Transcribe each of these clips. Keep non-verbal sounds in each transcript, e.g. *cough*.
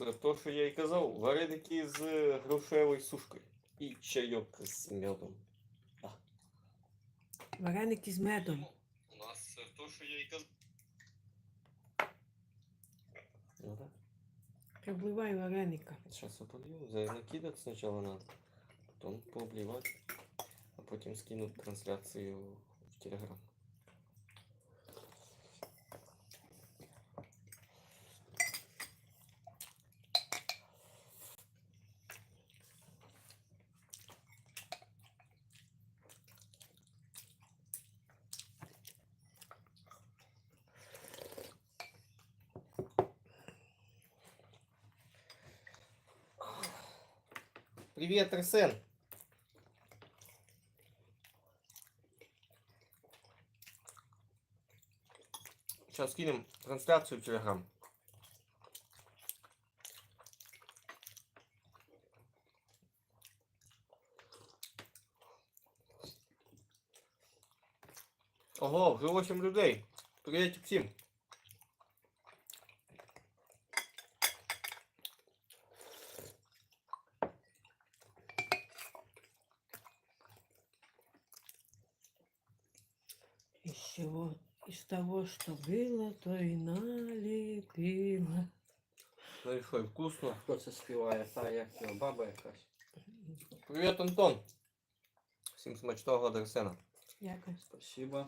е, то, що я і казав, вареники з грушевою сушкою. І чайок з медом. Вареники з медом. У нас е, то, що я і казав. Ну да. Обливай вареника. Сейчас я полью. За- Накидать сначала надо, потом пообливать, а потом скинуть трансляцию в Телеграм. Привет, Арсен! Сейчас скинем трансляцию в Телеграм. Ого, вже 8 людей. Привіт всім. того, что было, то и налепила. Ну і що, вкусно. Хто це співає? Та як його баба якась. Привіт, Антон. Всім смачного до Арсена. Дякую. Спасибо.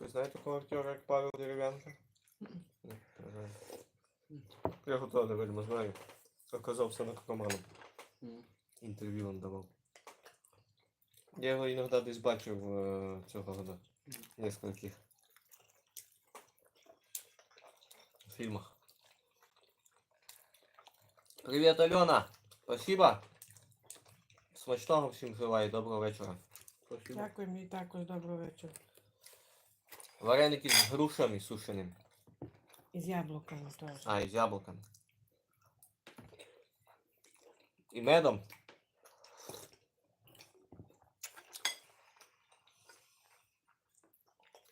Ви знаєте такого актера, як Павел Дерев'янко? Мгм. Ні, на жаль. Я його теж вельми знаю. Оказався наркоманом. М. Інтерв'ю він давав. Я його іноді десь бачив е, цього года. В нескольких фільмах. Привіт, Альона! Спасибо! Смачного всім желаю, доброго вечора. Спасибо. Дякую, мій також доброго вечора. Вареники з грушами сушеними. І з яблуками теж. А, і з яблуками. І медом.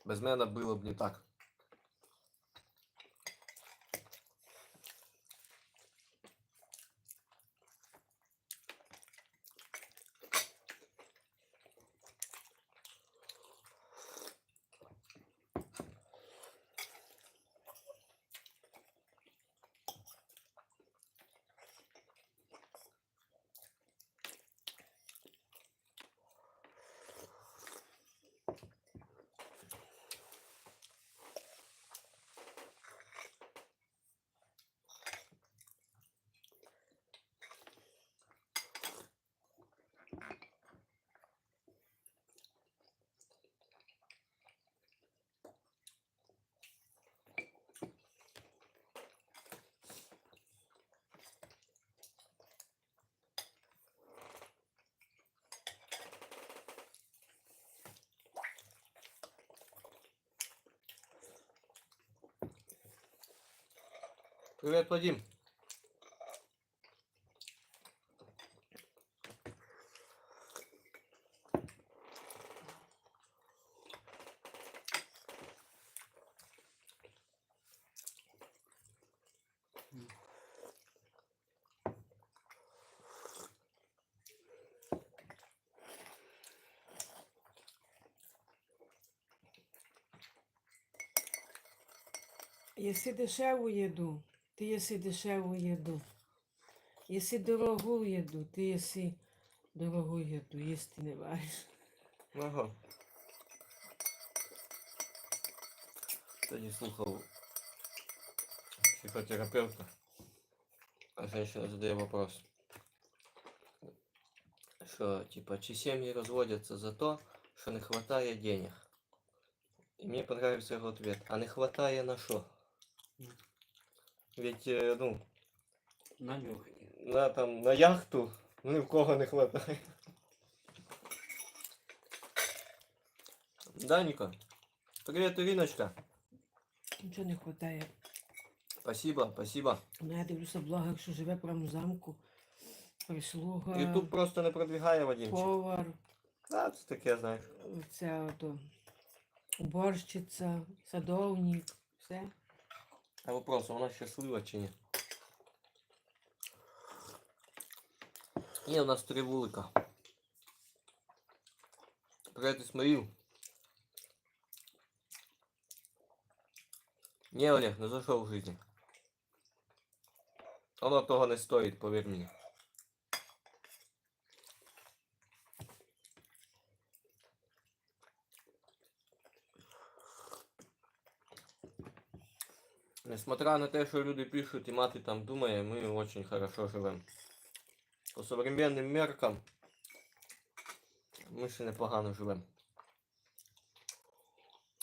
Без меда було б не так. Привет, Вадим. Єси дешеву їду, ти єси дешеву їду. Єси дорогу їду, ти єси дорогу їду, їсти не вариш. Ага. Тоді слухав психотерапевта. А женщина задає вопрос. Що, типа, чи семьи разводятся за то, що не хватає денег? И мне понравился его ответ. А не хватає на що? Ведь, э, ну, На нюх. на там на яхту ну, ні в кого не хватає. Даніка, привіт, Іриночка. Нічого не вистачає. Спасибо, спасибо. Ну, я дивлюся блогер, що живе прямо в замку. Прислуга, Ютуб просто не продвигає Вадимчик. повар. Да, це таке, знаєш. Це ото уборщиця, садовник, все. А вопрос, вона щаслива чи ні? Є у нас три вулика. Привет, Исмаил. Не, Олег, не зашел в жизни. Оно того не стоит, поверь мені. Несмотря на те, що люди пишуть і мати там думає, ми очень хорошо живемо. По современним меркам ми ще непогано живемо.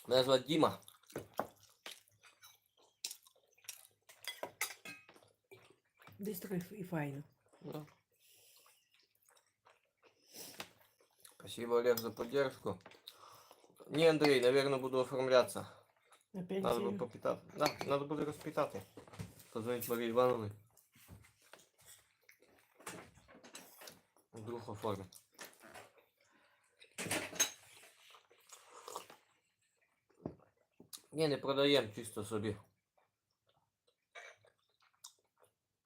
Мене звати Діма. Бистро і ф- і файно. Да. Спасибо, Олег, за поддержку. Не, Андрей, наверное, буду оформляться. На Надо буде пенсію. попитати. Да, надо буде розпитати. Позвонить Марії Івановні. Вдруг оформить. Ні, не продаємо чисто собі.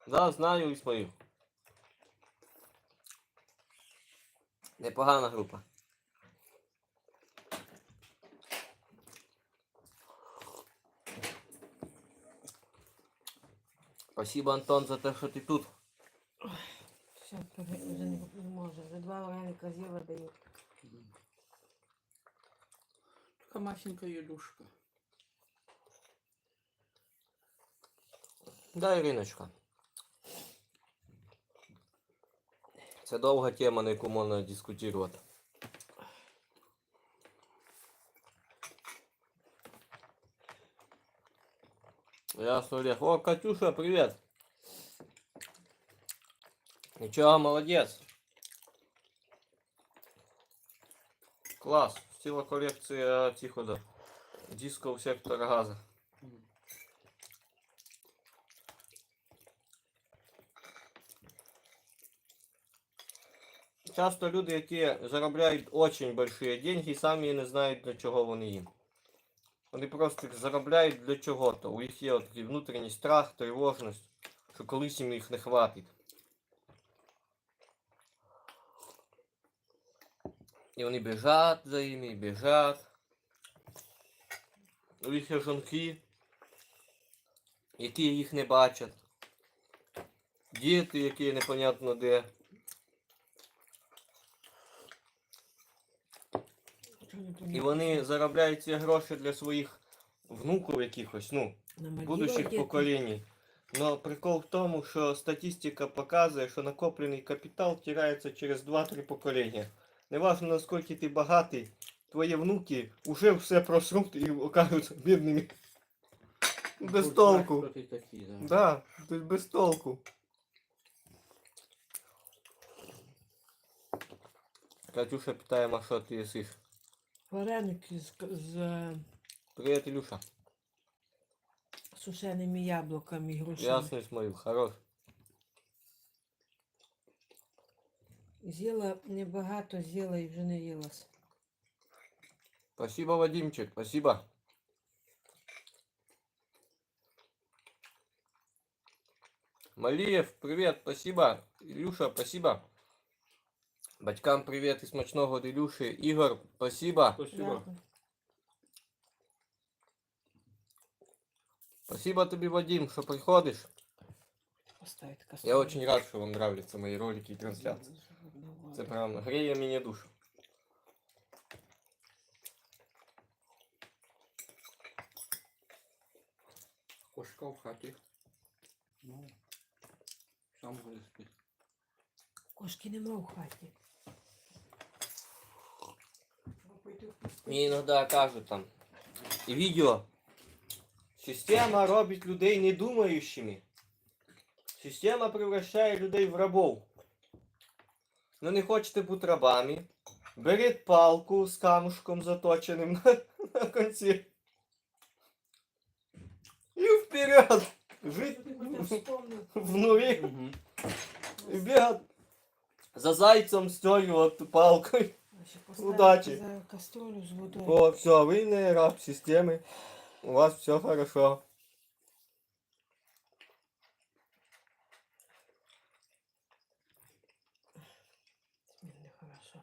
Да, знаю Ісмаїл. Непогана група. Спасибо, Антон, за те, що ти тут. Все, вже не, не може. Вже два вареника з'їла даю. Така масенька їдушка. Да, Іриночка. Це довга тема, на яку можна дискутувати. Ясно, Олег. О, Катюша, привет. Ничего, молодец. Класс. Ціла колекція цих от дисків сектора газа. Часто люди, які заробляють очень большие деньги, самі не знають для чого вони їм. Вони просто їх заробляють для чого-то. У них є от такий внутрішній страх, тривожність, що колись їм їх не хватить. І вони біжать за ними, біжать. У них є жінки, які їх не бачать. Діти, які непонятно де. Чого ти І вони заробляють ці гроші для своїх внуків якихось, ну, будущих поколінь. Но прикол в тому, що статистика показує, що накоплений капітал тирається через 2-3 покоління. Неважно наскільки ти багатий, твої внуки вже все просрут і окажуться бідними. Без толку. да. Да, без толку. Катюша питає, а що ти їсиш? Вареники з, к- з е, Привіт, Ілюша. сушеними яблуками і грушами. Ясно, Ісмаїл, хорош. З'їла небагато, з'їла і вже не їлась. Спасибо, Вадимчик, спасибо. Малиев, привет, спасибо. Илюша, спасибо. Батькам привет і смачного від Ілюші. Ігор, спасибо. Спасибо. Дякую. Спасибо тобі, Вадим, що приходиш. Поставити Я кастрюлю. очень рад, що вам нравятся мої ролики і трансляції. Це прям гріє мені душу. Кошка в хаті. Ну, сам буде спить. Кошки нема в хаті. Мені іноді кажуть там. І відео. Система робить людей недумаючими. Система превращає людей в рабов. Ну не хочете бути рабами. Беріть палку з камушком заточеним *laughs* на, на конці. І вперед! Жить в нулі. Угу. І бігати за зайцем з цією от палкою. Ще поставити Удачі. за каструлю з водою. О, все, ви не раб системи. У вас все хорошо. Мені нехорошо.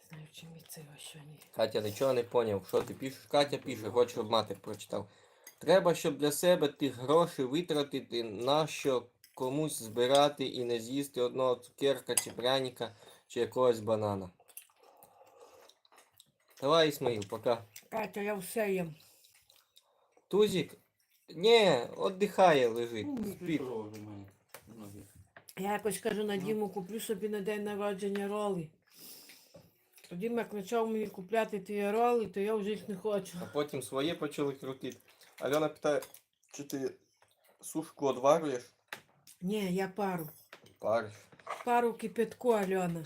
Не знаю, чим від цього що ні. Катя, нічого не поняв. Що ти пишеш? Катя пише, хоче, щоб мати прочитав. Треба, щоб для себе тих грошей витратити, на що комусь збирати і не з'їсти одного цукерка чи пряника, чи якогось банана. Давай, Ісмаїл, пока. Катя, я все їм. Тузик? Ні, віддихає, лежить. Ну, Спить. Я якось кажу на Діму, куплю собі на день народження роли. То Діма почав мені купляти ті роли, то я вже їх не хочу. А потім своє почали крутити. Альона питає, чи ти сушку одварюєш? Ні, я пару. Париш. Пару кипятку, Альона.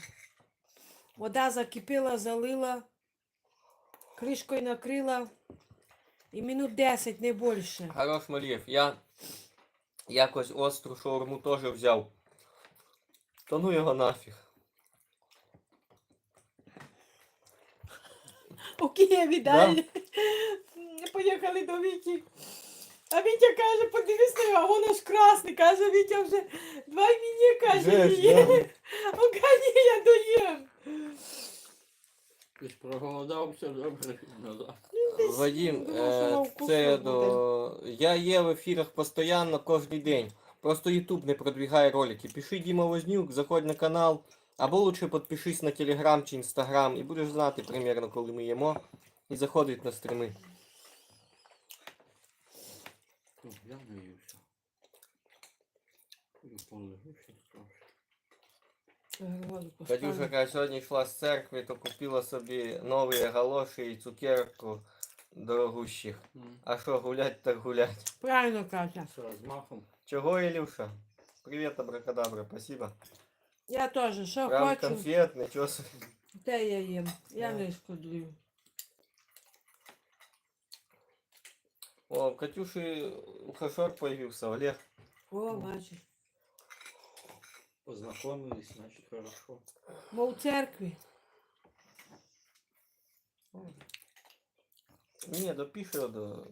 Вода закипіла, залила, кришкою накрила. І минут 10, не більше. Хорош Малієв, я якось остру шаурму теж взяв. Та ну його нафіг. У Києві далі. Поїхали до Віті. А Вітя каже, подивись на його, воно ж красне. Каже, Вітя вже два мені каже, Вже ж, є. да. Он каже, я доїм. Ти ж проголодався, добре назад. Воно е, це до... я є в ефірах постійно кожен день. Просто YouTube не продвигає ролики. Пиши Діма Вознюк, заходь на канал. Або лучше підпишись на Telegram чи Instagram і будеш знати примерно, коли ми їмо. І заходить на стріми. Ну, Я наївся. Пойду полежу. Катюша, яка сьогодні йшла з церкви, то купила собі нові галоші і цукерку дорогущих. М. А що, гулять так гулять. Правильно, Катя. З розмахом. Чого, Ілюша? Привіт, абракадабра, спасибо. Я теж, що Прям хочу, конфет, нічого собі. те я їм. Я Да. не шкодлюю. О, в Катюши ухажер появился, Олег. О, бачиш. Познайомились, значить хорошо. Бо в церкві. Ні, допише до...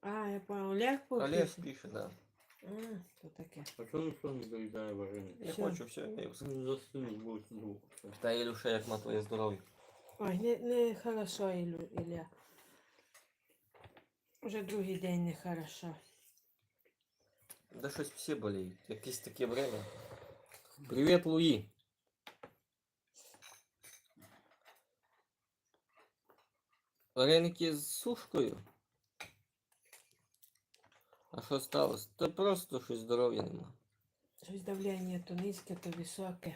А, я понял. Олег Олег попише. пише, да. А, то таке. А чого ніхто не доїдає вареник? Не Всё. хочу, все, не Він застинуть будуть звук. Та Ілюша, як на твоє здоров'я. Ой, не, не хорошо, Ілю, Ілля. Уже другий день не хорошо. Да щось всі боліють. Якесь таке время. Привіт, Луї. Вареники з сушкою. А що сталося? Та просто щось здоров'я нема. Щось давлення то низьке, то високе.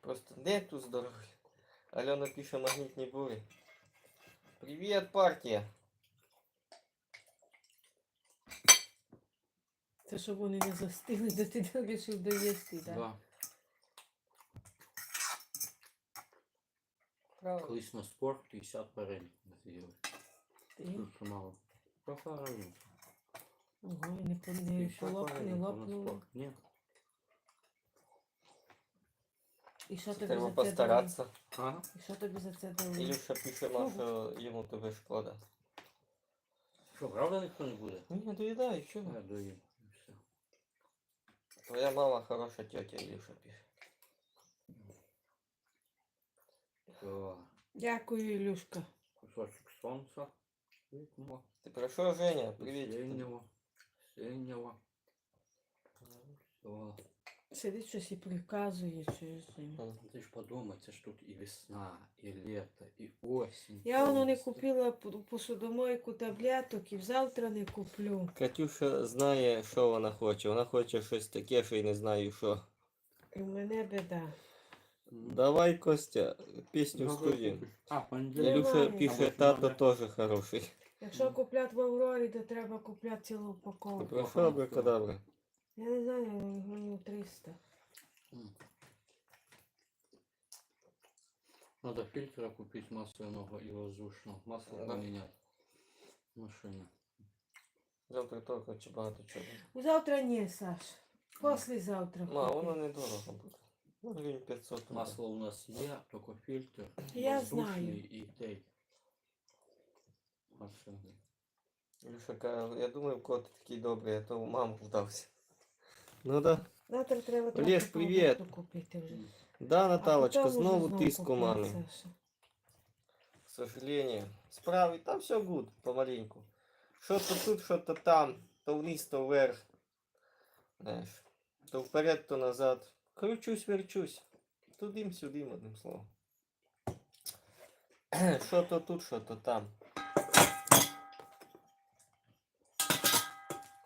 Просто нету здоров'я. Альона пише магнітні бурі. Привіт, партія. Це щоб вони не застигли, то ти вирішив доїсти, так? Да. Правильно. Колись на спорт 50 вареників з'їли. Ти? Дуже мало. Трохи разом. Ого, і не, по- не, полоп, не лопнуло. Ні. І що тобі Треба за це дали? постаратися. Ага. І що тобі за це дали? Ілюша пише, нам, що йому тебе шкода. Що, правда ніхто не буде? Ні, доїдай, що Я ви? доїм. І все. Твоя мама хороша тетя, Ілюша пише. То Дякую, Ілюшка. кусочок сонця. Видно. Ти про що, Женя? Привіт. Синього. Синього. Все. Сидить щось і приказує, щось. Ти ж подумай, це ж тут і весна, і літо, і осінь. Я воно не купила посудомойку таблеток і завтра не куплю. Катюша знає, що вона хоче. Вона хоче щось таке, що й не знаю що. І в мене біда. М. Давай, Костя, пісню в студії. А, понеділок. Ілюша пише, тато теж хороший. Якщо купляти в Аврорі, то треба купляти цілу упаковку. Про що абракадабра? Я не знаю, гривень 300. М. Надо фильтра купить масляного и воздушного. Масло Да. поменять. Машина. Завтра тільки чи багато чого. Ну, Завтра ні, Саш. Послезавтра. Ма, куплю. воно недорого буде. Ну, гривень 500. буде. Масло у нас є, тільки фільтр. Я воздушний знаю. І той. Масляний. Люша каже, я думаю, в кого ти такий добрий, а то у маму вдався. Ну да. Завтра треба Олег, трохи привіт. продукту купити вже. Да, А Наталочка, потім уже знову знову тиску купляти, мамі. Саша. К сожалению. Справи, там все гуд, помаленьку. Що-то тут, що-то там, то вниз, то вверх. Знаєш, то вперед, то назад. Кручусь, верчусь. Тудим-сюдим, одним словом. *clears throat* Що-то тут, що-то там.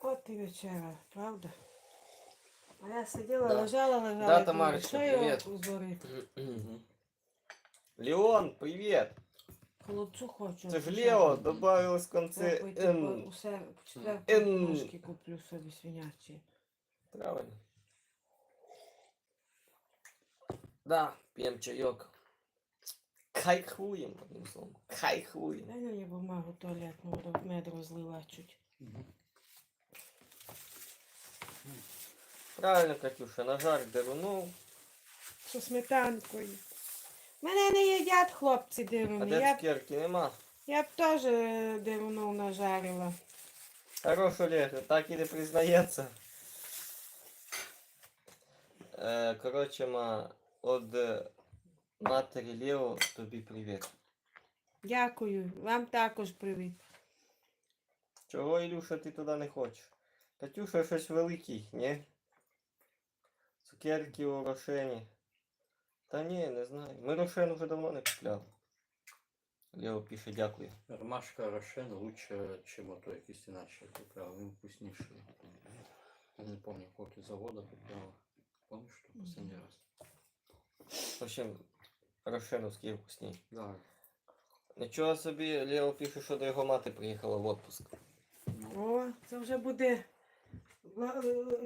От і вечера, правда? А я сиділа, Да. лежала, лежала. Да, Тамарочка, привіт. зварити? *clears throat* Леон, привет! Холодцу хочу. Це ж Лео добавилось в конце Попити, Н. усе в четвер Н. трошки куплю собі свинячі. Правильно. Да, п'ємо чайок. Кайхуємо, одним словом. Кайхуємо. Дай мені бумагу туалетну, бо мед розлила чуть. Правильно, Катюша, нажар деруну. Зі сметанкою. Мене не їдять хлопці А дируни. де Я, б- цукерки нема? я б теж е, нажарила. Хорош Олег, так і не признається. Е, коротше, ма, от е, матері Лео тобі привіт. Дякую. Вам також привіт. Чого, Ілюша, ти туди не хочеш? Катюша щось великий, ні? Цукерки у Рошені. Та ні, не знаю. Ми Рошен вже давно не купляли. Лео пише дякую. Ромашка Рошен лучше, чем ото якийсь іначе купляв. Він вкусніший. Я не пам'ятаю, поки завода купляла. Помниш, що останній раз? В общем, Рошеновський вкусний. Да. Нічого собі, Лео пише, що до його мати приїхала в отпуск. Ну, О, це вже буде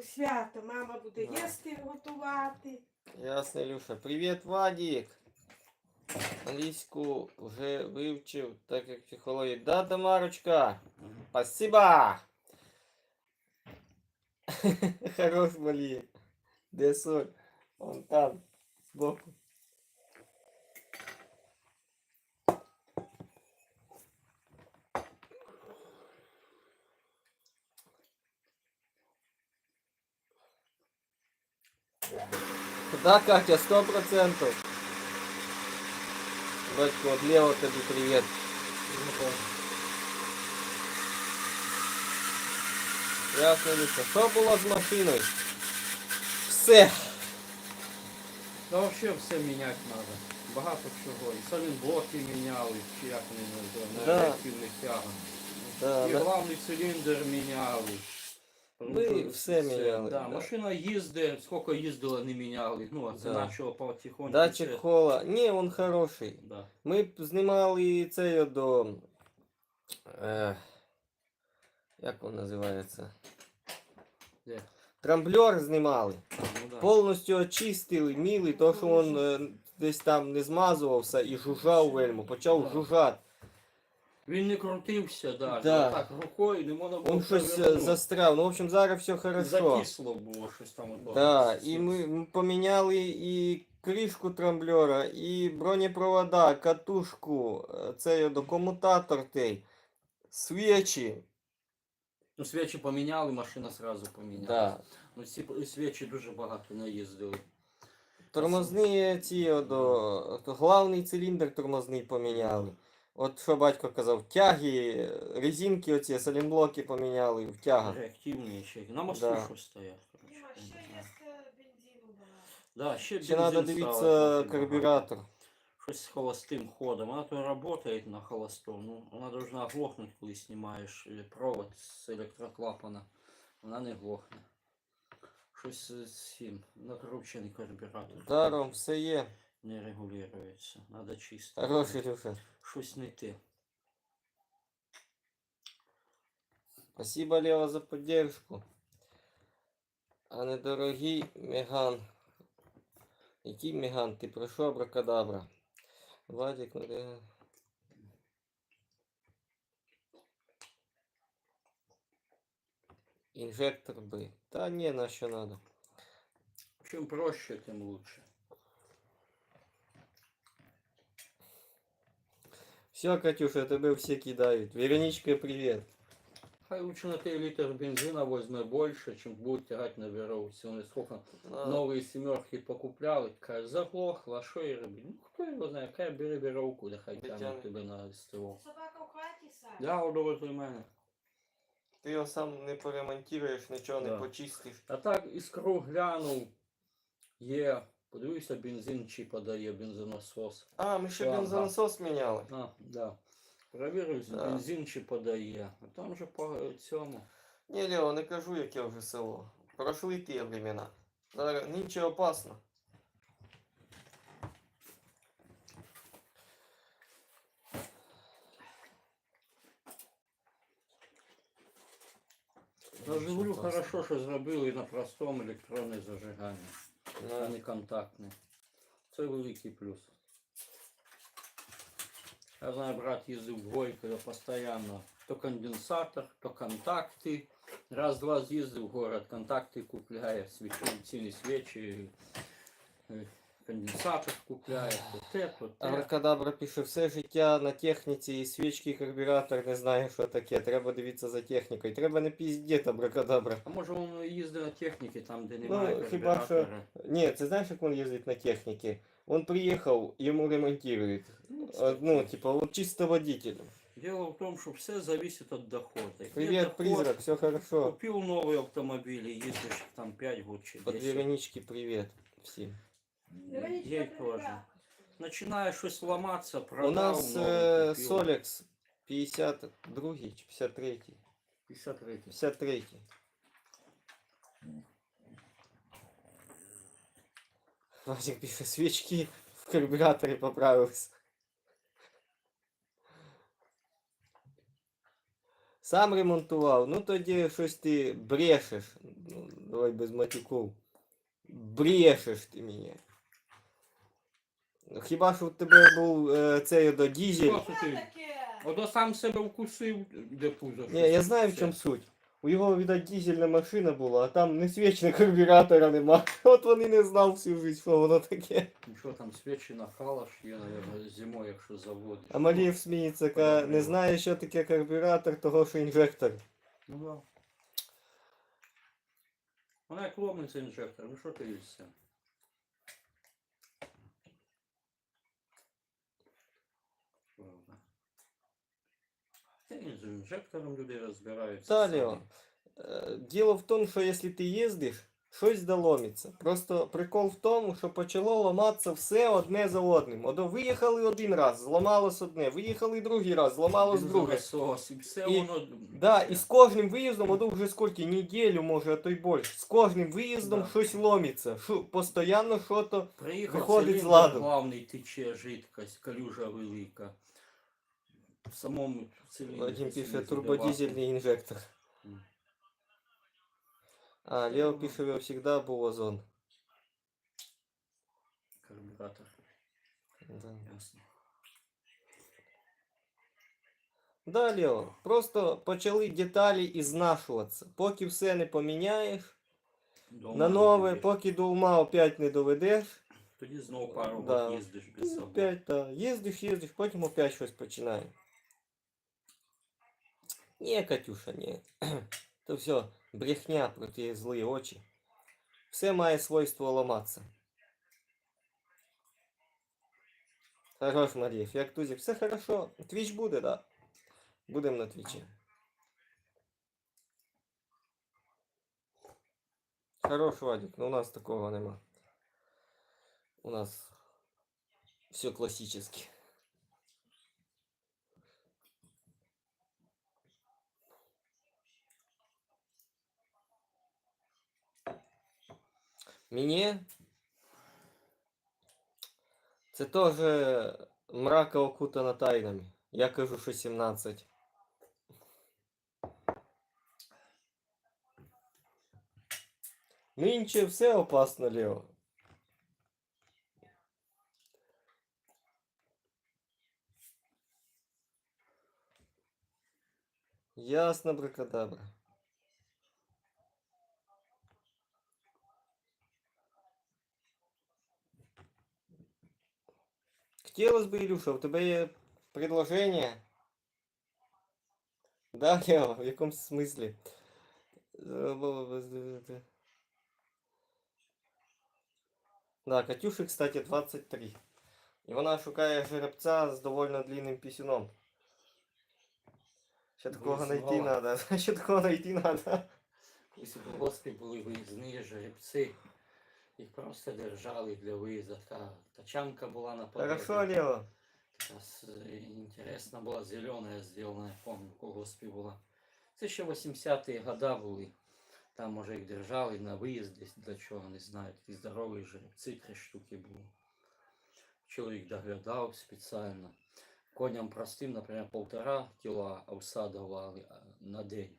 свято. Мама буде Да. їсти, готувати. Ясно, Ілюша. Привіт, Вадік! Англійську вже вивчив, так як психологія. Да, Тамарочка! мгм. Спасибо! *laughs* Хорош малі. Де соль? Вон там, збоку. Да, Катя, сто процентов. Батько, от Лео тобі привіт. Ясно, Люся. Що було з машиною? Все. Та взагалі все міняти треба. Багато чого. І самі блоки міняли, чи як вони називають, Да. на реактивних тягах. Да, І на- главний циліндр міняли. Ми Ну, все міняли, Да, да. Машина їздить, скільки їздила, не міняли. Ну, а це Да. почало потихоньку. Датчик це- хола. Ні, він хороший. Да. Ми б знімали цей до. Е, як він називається? Де? Трамблер знімали. Ну, да. Повністю очистили, міли, то що він е, десь там не змазувався і жужжав вельми, почав Да. жужжати. Він не крутився, да. Да. так рукою не можна було. Він щось е, перевернути. застряв. Ну, в общем, зараз все хорошо. Закисло було щось там. ото. Да, і ми ми поміняли і кришку трамблера, і бронепровода, катушку, е, цей до комутатор той, свічі. Ну, свічі поміняли, машина сразу поміняла. Да. Ну, ці п- свічі дуже багато наїздили. Тормозні ці до, то главний циліндр тормозний поміняли. От що батько казав, тяги, резинки оці, салінблоки поміняли в тягах. Реактивні ще. На мосту Да. щось стоять. коротше, Діма, ще є е, бензину багато. Да, ще, Ще бензин треба дивитися карбюратор. Щось з холостим ходом. Вона то працює на холостом. Ну, вона должна глохнути, коли знімаєш е, провод з електроклапана. Вона не глохне. Щось з цим. Накручений карбюратор. Даром все є. Не регулюється. Надо чисто. Хороший Люша. Щось не те. Спасибо, Лева, за поддержку. А недорогий Меган. Який Меган? Ти про що, абракадабра? Владик, ну. Інжектор би. Та ні, на що надо. Чим проще, тим лучше. Все, Катюша, тебе все кидают. Вероничка, привет. Хай лучше на той литр бензина возьме больше, чем будет тягать на веровці. Вони сколько А, новые семерки покупляли, каже, заглохло, а що і робити? Ну хто його знає, хай бери віровку, да хай Тетяна. тягне тебе на СТО. Собака в хаті сам. Я одовезли мене. Ти його сам не поремонтуєш, нічого не Да. почистиш. А так іскру глянув, є, подивився, бензин чи подає бензонасос. А, ми ще Ага. бензонасос міняли. А, да. Провірив, Да. бензин чи подає. А там же по цьому. Ні, Лео, не кажу, яке вже село. Прошли ті времена. Зараз нічого опасно. Жигулю Нічого опасного. хорошо, що зробили на простому електронне зажигання, Ну, не контактне. Це великий плюс. Я знаю, брат їздив в горько постійно. То конденсатор, то контакти. Раз-два з'їздив в город, контакти купляє, свічі, ціні свічі, е, конденсатор купляє, то те, то те. Абракадабра пише, все життя на техніці і свічки, карбюратор не знає, що таке. Треба дивитися за технікою. Треба не піздіти, абракадабра. А може він їздить на техніці, там, де Ну, немає хіба що- карбюратора? Ні, це знаєш, як він їздить на техніці? Он приїхав, йому ремонтують. Ну, А, Ну, типа, вот чисто водитель. Дело в том, что все зависит от дохода. Если Привет, доход, призрак, все хорошо. Купил новый автомобиль и ездишь там 5 год чи От 10. Веронички привет всім. Ей тоже. Начинає щось ламатися, У продав, нас новий е, купив. Солекс 52 чи 53. 53. 53. Вадик пише, свічки в карбюраторі поправились. Сам ремонтував, ну тоді щось ти брешеш. Ну, давай без матюків. Брешеш ти мені. Хіба що в тебе був е, цей до дізель. Що ти? Ото сам себе вкусив, де пузо. Ні, я знаю в чому суть. У його, видать, дізельна машина була, а там не свічне карбюратора нема. *laughs* От вони не знав всю життя, що воно таке. Що там, свічі нахалаш є, наверное, зимою, якщо заводиш. А Малієв сміється, ка не знає, що таке карбюратор, того що інжектор. Ну да. Вона як ломиться інжектор, ну що ти вівся? Та ні, з інжектором люди розбираються. Та, самі. Лео. Е, Діло в тому, що якщо ти їздиш, щось доломиться. Просто прикол в тому, що почало ламатися все одне за одним. Одо виїхали один раз, зламалось одне, виїхали другий раз, зламалось друге. І все І- воно... Да, і з кожним виїздом, воно вже скільки, неділю, може, а то й більше. З кожним виїздом Да. щось ломиться. Шо, постоянно що то. Приїхав виходить з циліндр ладу. главний тече жидкость, калюжа велика. В самому циліндрі. Вадим це пише знизу турбодизельний інжектор. Мгм. А, Лео пише, його завжди був озон. добавки. Карбюратор, Да. ясно. Да, Лео, просто почали деталі ізнашуватися. Поки все не поміняєш, Дома на нове, їздиш. поки до ума опять не доведеш. Тоді знову пару Да. років їздиш без І собак. опять, да, їздиш, їздиш, потім опять щось починає. Ні, Катюша, ні. *clears throat* То все, брехня про ті злі очі. Все має свойство ламатися. Хорош, Марієв, як тузик, все хорошо. Твіч буде, да. Будемо на твічі. Хорош, Вадик, но у нас такого нема. У нас все классически. Мені це теж мрака окутана тайнами. Я кажу, що 17. Нинче все опасно, Лео. Ясно, бракадабра. Хотілося б, Ілюша, у тебе є предложення? Да, *laughs* Лео, в якому смислі? Е, бо- бо- з- е, Да, Катюші, кстати, 23. І вона шукає жеребця з довольно длинним пісюном. Ще *laughs* такого знайти Визнала. треба. Ще такого знайти треба. Колись у Полоцькі були виїзні жеребці. Їх просто держали для виїзду. Така тачанка була на Хорошо. Лео. Така интересно була зелена сделана, я помню, в колгоспі була. Це ще 80-ті года були. Там може їх держали на виїзд десь для чого, не знаю. Такі здорові жеребці, три штуки було. Чоловік доглядав спеціально. Коням простим, наприклад, полтора кіла овса давали на день.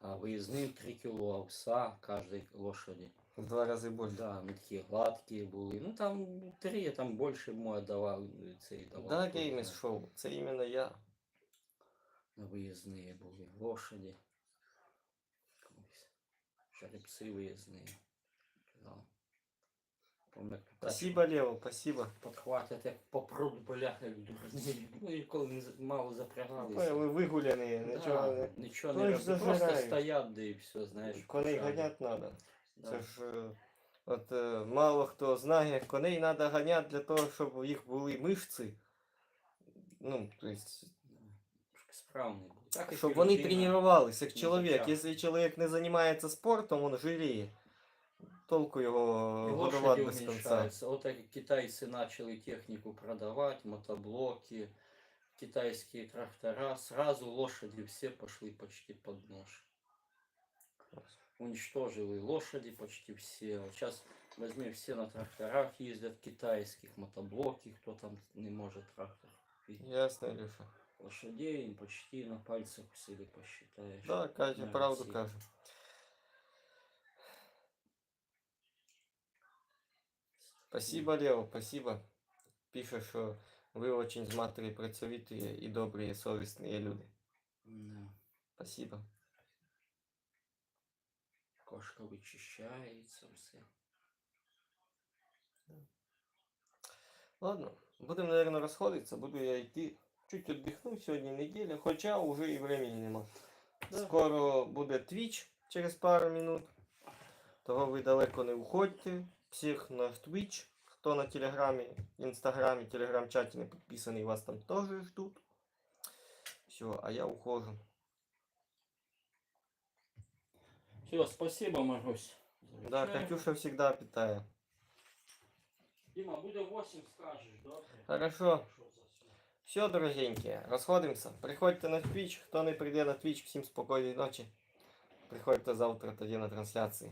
А виїзним 3 кіло овса кожній лошаді. В два рази більше. Да, ми такі гладкі були. Ну там три, там більше мой давав цей давав. Да, Гейміс шоу. Це іменно я. На виїзні були лошаді. Жеребці виїзні. Да. Спасибо, Лео, спасибо. Подхватять, як попрут, бляха, як дурні. Ну і коли не мало запрягалися. Ви вигуляні, нічого не. нічого Ну, не роблять. Просто стоять, да і все, знаєш. Коней ганять треба. Це ж е, от е, мало хто знає, коней треба ганяти для того, щоб у їх були мишці. Ну, то есть, справний. Так, щоб вони тренувалися, як не чоловік. Якщо чоловік не займається спортом, він жиріє. Толку його И годувати без конца. уменьшаются. Вот так китайцы начали технику продавать, мотоблоки, китайские трактора. Сразу лошади все пошли почти под нож. Уничтожили лошади почти все. Вот сейчас возьми все на тракторах ездят китайских, мотоблоки, кто там не может трактор купить. Ясно, Ілюша. Лошадей почти на пальцах усили посчитаешь. Да, Катя Наверное, правду все. каже. Спасибо, Лео, спасибо. Пише, що ви очень з матері працьовиті і добрі, і совісні люди. Да. Спасибо. Кошка вичищається, все. Ладно, будемо, наверное, розходитися, буду я йти. Чуть віддихну, сьогодні неділя, хоча вже і времени нема. Да. Скоро буде Twitch через пару минут. Того ви далеко не уходьте. Всіх на Twitch. Хто на телеграмі, інстаграмі, телеграм-чаті не підписаний, вас там теж ждуть. Все, а я ухожу. Все, спасибо, Марусь. Да, Завершаем. Катюша всегда питає. Дима, буде 8, скажеш, добре? Хорошо. Що за все? Все, дорогенькі, розходимося. Приходьте на Twitch. Хто не прийде на Twitch, всім спокійної ночі. Приходьте завтра тоді на трансляції.